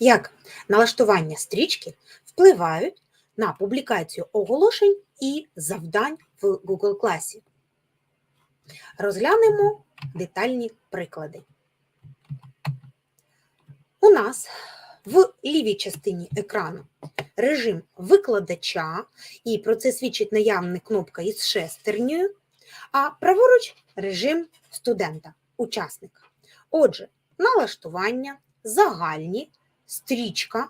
Як налаштування стрічки впливають на публікацію оголошень і завдань в Google класі. Розглянемо детальні приклади. У нас в лівій частині екрану режим викладача, і про це свідчить наявна кнопка із шестернею, а праворуч режим студента, учасника. Отже, налаштування, загальні, стрічка.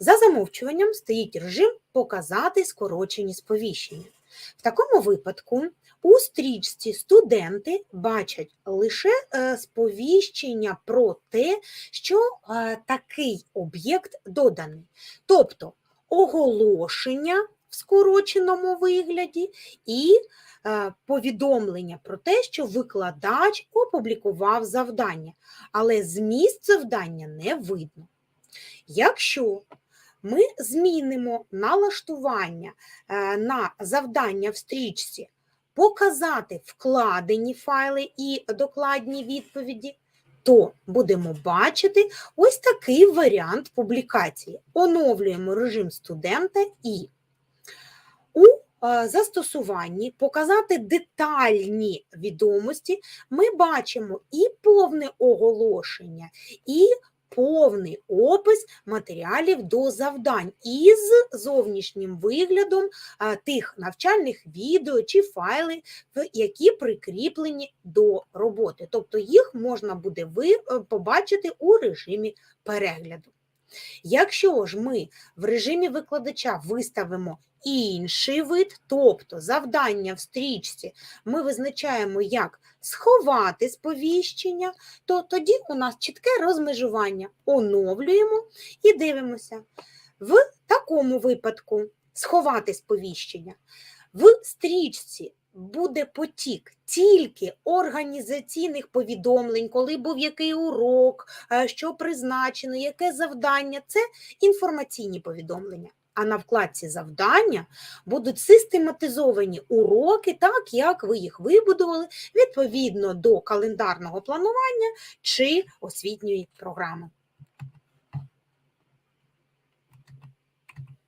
За замовчуванням стоїть режим Показати скорочені сповіщення. В такому випадку у стрічці студенти бачать лише е, сповіщення про те, що е, такий об'єкт доданий, тобто оголошення в скороченому вигляді і е, повідомлення про те, що викладач опублікував завдання, але зміст завдання не видно. Якщо ми змінимо налаштування е, на завдання в стрічці, показати вкладені файли і докладні відповіді, то будемо бачити ось такий варіант публікації. Оновлюємо режим студента і у е, застосуванні показати детальні відомості ми бачимо і повне оголошення, і повний опис матеріалів до завдань із зовнішнім виглядом тих навчальних відео чи файли, які прикріплені до роботи. Тобто їх можна буде е, побачити у режимі перегляду. Якщо ж ми в режимі викладача виставимо інший вид, тобто завдання в стрічці ми визначаємо як сховати сповіщення, то тоді у нас чітке розмежування. Оновлюємо і дивимося. В такому випадку сховати сповіщення. В стрічці буде потік тільки організаційних повідомлень, коли був який урок, е, що призначено, яке завдання. Це інформаційні повідомлення. А на вкладці завдання будуть систематизовані уроки, так як ви їх вибудували відповідно до календарного планування чи освітньої програми.